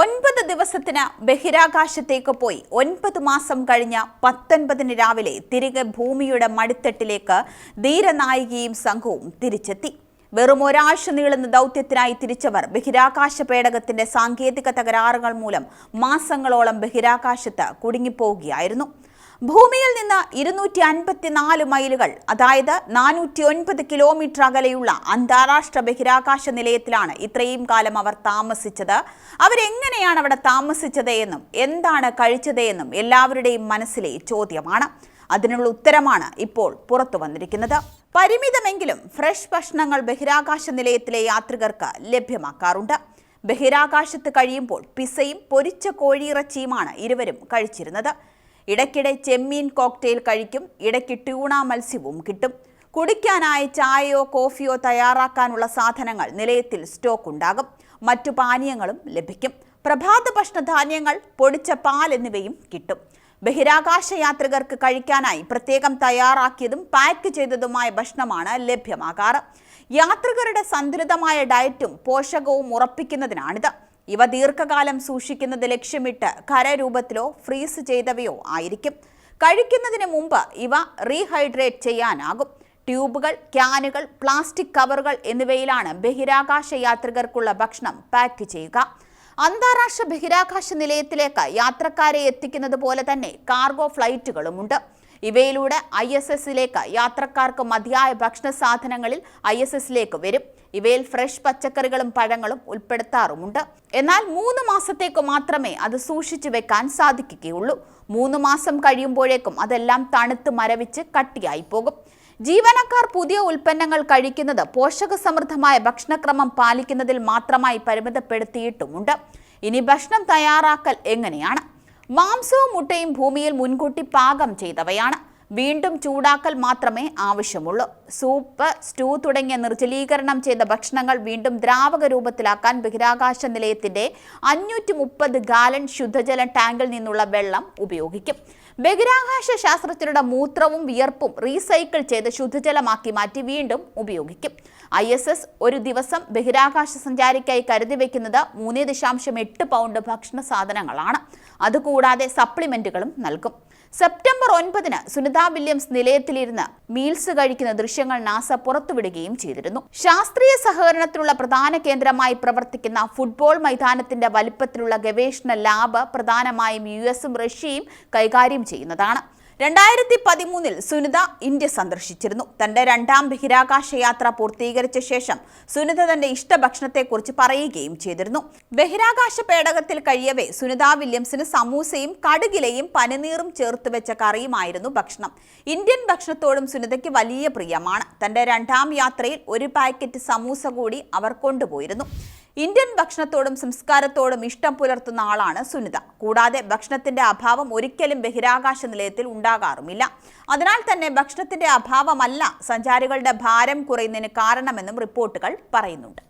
ഒൻപത് ദിവസത്തിന് ബഹിരാകാശത്തേക്ക് പോയി. ഒൻപത് മാസം കഴിഞ്ഞ പത്തൊൻപതിന് രാവിലെ തിരികെ ഭൂമിയുടെ മടിത്തട്ടിലേക്ക് ധീരനായികയും സംഘവും തിരിച്ചെത്തി. വെറും ഒരാഴ്ച നീളുന്ന ദൗത്യത്തിനായി തിരിച്ചവർ ബഹിരാകാശ പേടകത്തിന്റെ സാങ്കേതിക തകരാറുകൾ മൂലം മാസങ്ങളോളം ബഹിരാകാശത്ത് കുടുങ്ങിപ്പോവുകയായിരുന്നു. ഭൂമിയിൽ നിന്ന് ഇരുന്നൂറ്റി അൻപത്തിനാല് മൈലുകൾ അതായത് നാനൂറ്റി ഒൻപത് കിലോമീറ്റർ അകലെയുള്ള അന്താരാഷ്ട്ര ബഹിരാകാശ നിലയത്തിലാണ് ഇത്രയും കാലം അവർ താമസിച്ചത്. അവരെങ്ങനെയാണ് അവിടെ താമസിച്ചത് എന്നും എന്താണ് കഴിച്ചത് എന്നും എല്ലാവരുടെയും മനസ്സിലെ ചോദ്യമാണ്. അതിനുള്ള ഉത്തരമാണ് ഇപ്പോൾ പുറത്തു വന്നിരിക്കുന്നത്. പരിമിതമെങ്കിലും ഫ്രഷ് ഭക്ഷണങ്ങൾ ബഹിരാകാശ നിലയത്തിലെ യാത്രികർക്ക് ലഭ്യമാക്കാറുണ്ട്. ബഹിരാകാശത്ത് കഴിയുമ്പോൾ പിസയും പൊരിച്ച കോഴിയിറച്ചിയുമാണ് ഇരുവരും കഴിച്ചിരുന്നത്. ഇടയ്ക്കിടെ ചെമ്മീൻ കോക്ടെയിൽ കഴിക്കും. ഇടയ്ക്ക് ട്യൂണ മത്സ്യവും കിട്ടും. കുടിക്കാനായി ചായയോ കോഫിയോ തയ്യാറാക്കാനുള്ള സാധനങ്ങൾ നിലയത്തിൽ സ്റ്റോക്ക് ഉണ്ടാകും മറ്റു പാനീയങ്ങളും ലഭിക്കും. പ്രഭാത ഭക്ഷണധാന്യങ്ങൾ പൊടിച്ച പാൽ എന്നിവയും കിട്ടും. ബഹിരാകാശ യാത്രികർക്ക് കഴിക്കാനായി പ്രത്യേകം തയ്യാറാക്കിയതും പാക്ക് ചെയ്തതുമായ ഭക്ഷണമാണ് ലഭ്യമാകാറ്. യാത്രികരുടെ സന്തുലിതമായ ഡയറ്റും പോഷകവും ഉറപ്പിക്കുന്നതിനാണിത്. ഇവ ദീർഘകാലം സൂക്ഷിക്കുന്നത് ലക്ഷ്യമിട്ട് ഖരരൂപത്തിലോ ഫ്രീസ് ചെയ്തവയോ ആയിരിക്കും. കഴിക്കുന്നതിന് മുമ്പ് ഇവ റീഹൈഡ്രേറ്റ് ചെയ്യാനാകും. ട്യൂബുകൾ ക്യാനുകൾ പ്ലാസ്റ്റിക് കവറുകൾ എന്നിവയിലാണ് ബഹിരാകാശ യാത്രികർക്കുള്ള ഭക്ഷണം പാക്ക് ചെയ്യുക. അന്താരാഷ്ട്ര ബഹിരാകാശ നിലയത്തിലേക്ക് യാത്രക്കാരെ എത്തിക്കുന്നത് പോലെ തന്നെ കാർഗോ ഫ്ലൈറ്റുകളുമുണ്ട്. ഇവയിലൂടെ ഐ എസ് എസിലേക്ക് യാത്രക്കാർക്ക് മതിയായ ഭക്ഷണ സാധനങ്ങളിൽ ഐ എസ് എസിലേക്ക് വരും. ഇവയിൽ ഫ്രഷ് പച്ചക്കറികളും പഴങ്ങളും ഉൾപ്പെടുത്താറുമുണ്ട്. എന്നാൽ മൂന്ന് മാസത്തേക്ക് മാത്രമേ അത് സൂക്ഷിച്ചു വെക്കാൻ സാധിക്കുകയുള്ളൂ. മൂന്ന് മാസം കഴിയുമ്പോഴേക്കും അതെല്ലാം തണുത്ത് മരവിച്ച് കട്ടിയായി പോകും. ജീവനക്കാർ പുതിയ ഉൽപ്പന്നങ്ങൾ കഴിക്കുന്നത് പോഷകസമൃദ്ധമായ ഭക്ഷണക്രമം പാലിക്കുന്നതിൽ മാത്രമായി പരിമിതപ്പെടുത്തിയിട്ടുമുണ്ട്. ഇനി ഭക്ഷണം തയ്യാറാക്കൽ എങ്ങനെയാണ്? മാംസവും മുട്ടയും ഭൂമിയിൽ മുൻകൂട്ടി പാകം ചെയ്തവയാണ്. വീണ്ടും ചൂടാക്കൽ മാത്രമേ ആവശ്യമുള്ളൂ. സൂപ്പ് സ്റ്റൂ തുടങ്ങിയ നിർജലീകരണം ചെയ്ത ഭക്ഷണങ്ങൾ വീണ്ടും ദ്രാവക രൂപത്തിലാക്കാൻ ബഹിരാകാശ നിലയത്തിന്റെ അഞ്ഞൂറ്റി മുപ്പത് ഗാലൻ ശുദ്ധജല ടാങ്കിൽ നിന്നുള്ള വെള്ളം ഉപയോഗിക്കും. ബഹിരാകാശ ശാസ്ത്രജ്ഞരുടെ മൂത്രവും വിയർപ്പും റീസൈക്കിൾ ചെയ്ത് ശുദ്ധജലമാക്കി മാറ്റി വീണ്ടും ഉപയോഗിക്കും. ഐ എസ് എസ് ഒരു ദിവസം ബഹിരാകാശ സഞ്ചാരിക്കായി കരുതി വയ്ക്കുന്നത് മൂന്ന് ദശാംശം എട്ട് പൗണ്ട് ഭക്ഷണ സാധനങ്ങളാണ്. അതുകൂടാതെ സപ്ലിമെന്റുകളും നൽകും. സെപ്റ്റംബർ ഒൻപതിന് സുനിത വില്യംസ് നിലയത്തിലിരുന്ന് മീൽസ് കഴിക്കുന്ന ദൃശ്യങ്ങൾ നാസ പുറത്തുവിടുകയും ചെയ്തിരുന്നു. ശാസ്ത്രീയ സഹകരണത്തിനുള്ള പ്രധാന കേന്ദ്രമായി പ്രവർത്തിക്കുന്ന ഫുട്ബോൾ മൈതാനത്തിന്റെ വലിപ്പത്തിലുള്ള ഗവേഷണ ലാബ് പ്രധാനമായും യു എസും റഷ്യയും കൈകാര്യം ചെയ്യുന്നതാണ്. രണ്ടായിരത്തി പതിമൂന്നിൽ സുനിത ഇന്ത്യ സന്ദർശിച്ചിരുന്നു. തന്റെ രണ്ടാം ബഹിരാകാശ യാത്ര പൂർത്തീകരിച്ച ശേഷം സുനിത തന്റെ ഇഷ്ടഭക്ഷണത്തെക്കുറിച്ച് പറയുകയും ചെയ്തിരുന്നു. ബഹിരാകാശ പേടകത്തിൽ കഴിയവേ സുനിത വില്യംസിന് സമൂസയും കടുകിലയും പനിനീറും ചേർത്ത് വെച്ച കറിയുമായിരുന്നു ഭക്ഷണം. ഇന്ത്യൻ ഭക്ഷണത്തോടും സുനിതയ്ക്ക് വലിയ പ്രിയമാണ്. തന്റെ രണ്ടാം യാത്രയിൽ ഒരു പാക്കറ്റ് സമൂസ കൂടി അവർ കൊണ്ടുപോയിരുന്നു. ഇന്ത്യൻ ഭക്ഷണത്തോടും സംസ്കാരത്തോടും ഇഷ്ടം പുലർത്തുന്ന ആളാണ് സുനിത. കൂടാതെ ഭക്ഷണത്തിന്റെ അഭാവം ഒരിക്കലും ബഹിരാകാശ നിലയത്തിൽ ഉണ്ടാകാറുമില്ല. അതിനാൽ തന്നെ ഭക്ഷണത്തിന്റെ അഭാവമല്ല സഞ്ചാരികളുടെ ഭാരം കുറയുന്നതിന് കാരണമെന്നും റിപ്പോർട്ടുകൾ പറയുന്നുണ്ട്.